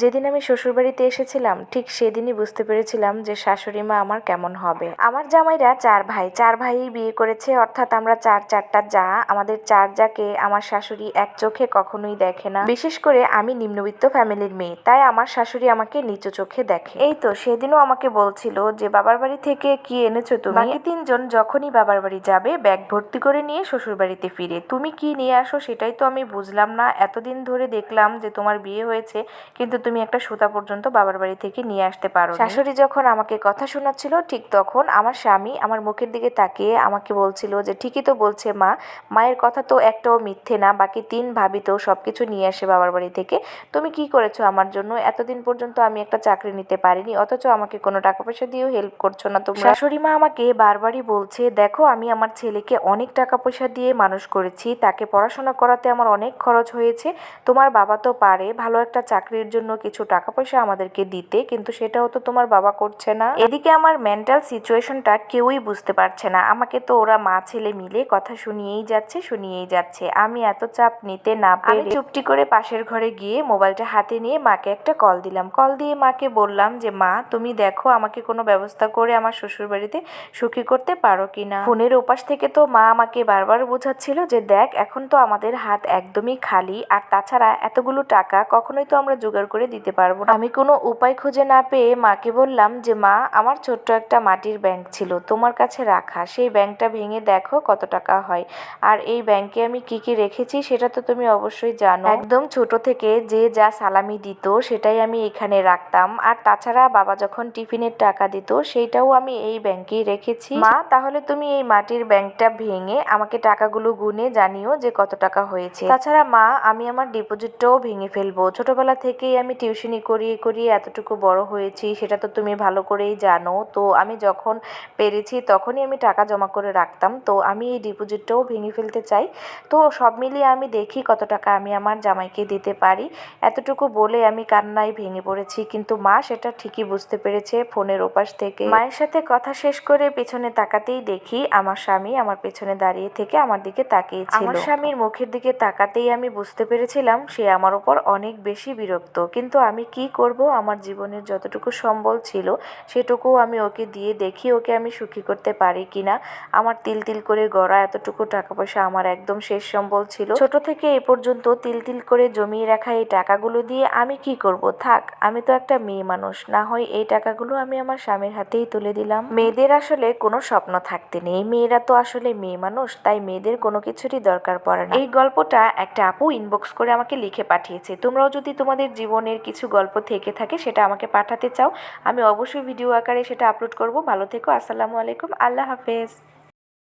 যেদিন আমি শ্বশুরবাড়িতে এসেছিলাম, ঠিক সেদিনই বুঝতে পেরেছিলাম যে শাশুড়ি মা আমার কেমন হবে। আমার জামাইরা চার ভাই চার ভাই বিয়ে করেছে, অর্থাৎ আমরা চার চারটা যা, আমাদের চার যাকে আমার শাশুড়ি এক চোখে কখনোই দেখে না। বিশেষ করে আমি নিম্নবিত্ত ফ্যামিলির মেয়ে, তাই আমার শাশুড়ি আমাকে নিচু চোখে দেখে। এই তো, সেদিনও আমাকে বলছিল যে, বাবার বাড়ি থেকে কি এনেছো তুমি? বাকি তিনজন যখনই বাবার বাড়ি যাবে, ব্যাগ ভর্তি করে নিয়ে শ্বশুর বাড়িতে ফিরে। তুমি কি নিয়ে আসো সেটাই তো আমি বুঝলাম না। এতদিন ধরে দেখলাম যে তোমার বিয়ে হয়েছে, কিন্তু তুমি একটা সুতা পর্যন্ত বাবার বাড়ি থেকে নিয়ে আসতে পারো শাশুড়ি যখন আমাকে কথা শোনাচ্ছিল, ঠিক তখন আমার স্বামী আমার মুখের দিকে তাকিয়ে আমাকে বলছিল যে, ঠিকই তো বলছে মা, মায়ের কথা তো একটাও মিথ্যে না, বাকি তিন ভাবি তো সবকিছু নিয়ে আসে বাবার বাড়ি থেকে। তুমি কি করেছ আমার জন্য? এতদিন পর্যন্ত আমি একটা চাকরি নিতে পারিনি, অথচ আমাকে কোনো টাকা পয়সা দিয়েও হেল্প করছ না তোমরা। শাশুড়ি মা আমাকে বারবারই বলছে, দেখো, আমি আমার ছেলেকে অনেক টাকা পয়সা দিয়ে মানুষ করেছি, তাকে পড়াশোনা করাতে আমার অনেক খরচ হয়েছে। তোমার বাবা তো পারে, ভালো একটা চাকরির জন্য কিছু টাকা পয়সা আমাদেরকে দিতে, কিন্তু সেটাও তো তোমার বাবা করছে না। এদিকে আমার মেন্টাল সিচুয়েশনটা কেউই বুঝতে পারছে না। আমাকে তো ওরা মা ছেলে মিলে কথা শুনিয়েই যাচ্ছে শুনিয়েই যাচ্ছে। আমি এত চাপ নিতে না আমি চুপটি করে পাশের ঘরে গিয়ে মোবাইলটা হাতে নিয়ে মাকে একটা কল দিলাম। কল দিয়ে মাকে বললাম যে, মা, তুমি দেখো আমাকে কোনো ব্যবস্থা করে আমার শ্বশুর বাড়িতে সুখী করতে পারো কিনা? ফোনের ওপাশ থেকে তো মা আমাকে বারবার বোঝাচ্ছিল যে, দেখ, এখন তো আমাদের হাত একদমই খালি। আর তাছাড়া এতগুলো টাকা কখনোই তো আমরা জোগাড় করে দিতে পারব আমি কোনো উপায় খুঁজে না পেয়ে মাকে বললাম যে, মা, আমার ছোট্ট একটা মাটির ব্যাংক ছিল, তোমার কাছে রাখা। সেই ব্যাংকটা ভেঙে দেখো কত টাকা হয়। আর এই ব্যাংকে আমি কি কি রেখেছি সেটা তো তুমি অবশ্যই জানো। একদম ছোট থেকে যে যা সালামি দিত, সেটাই আমি এখানে রাখতাম। আর তাছাড়া বাবা যখন টিফিনের টাকা দিত, সেইটাও আমি এই ব্যাংকেই রেখেছি। মা, তাহলে তুমি এই মাটির ব্যাংকটা ভেঙে আমাকে টাকাগুলো গুনে জানিও যে কত টাকা হয়েছে। তাছাড়া মা, আমি আমার ডিপোজিটটাও ভেঙে ফেলব। ছোটবেলা থেকেই আমি টিউশনি করিয়ে করিয়ে এতটুকু বড় হয়েছি, সেটা তো তুমি ভালো করেই জানো। তো আমি যখন পেরেছি তখনই আমি টাকা জমা করে রাখতাম। তো আমি এই ডিপোজিটটাও ভেঙে ফেলতে চাই। তো সব মিলিয়ে আমি দেখি কত টাকা আমি আমার জামাইকে দিতে পারি। এতটুকু বলে আমি কান্নায় ভেঙে পড়েছি। কিন্তু মা সেটা ঠিকই বুঝতে পেরেছে ফোনের ওপাশ থেকে। মায়ের সাথে কথা শেষ করে পেছনে তাকাতেই দেখি আমার স্বামী আমার পেছনে দাঁড়িয়ে থেকে আমার দিকে তাকিয়েছিল। আমার স্বামীর মুখের দিকে তাকাতেই আমি বুঝতে পেরেছিলাম সে আমার উপর অনেক বেশি বিরক্ত। কিন্তু আমি কি করব? আমার জীবনের যতটুকু সম্বল ছিল সেটুকু আমি ওকে দিয়ে দেখি, ওকে আমি সুখী করতে পারি কিনা। আমার তিল তিল করে গড়া এতটুকু টাকা পয়সা আমার একদম শেষ সম্বল ছিল। ছোট থেকে এ পর্যন্ত তিল তিল করে জমিয়ে রাখা এই টাকাগুলো দিয়ে আমি কি করব? থাক, আমি তো একটা মেয়ে মানুষ, না হয় এই টাকাগুলো আমি আমার স্বামীর হাতেই তুলে দিলাম। মেয়েদের আসলে কোনো স্বপ্ন থাকতে নেই। মেয়েরা তো আসলে মেয়ে মানুষ, তাই মেয়েদের কোনো কিছুরই দরকার পড়ে না। এই গল্পটা একটা আপু ইনবক্স করে আমাকে লিখে পাঠিয়েছে। তোমরাও যদি তোমাদের জীবনের কিছু গল্প থেকে থাকে, সেটা আমাকে পাঠাতে চাও। আমি অবশ্যই ভিডিও আকারে সেটা আপলোড করব। ভালো থেকো, আসসালামু আলাইকুম। আল্লাহ হাফেজ।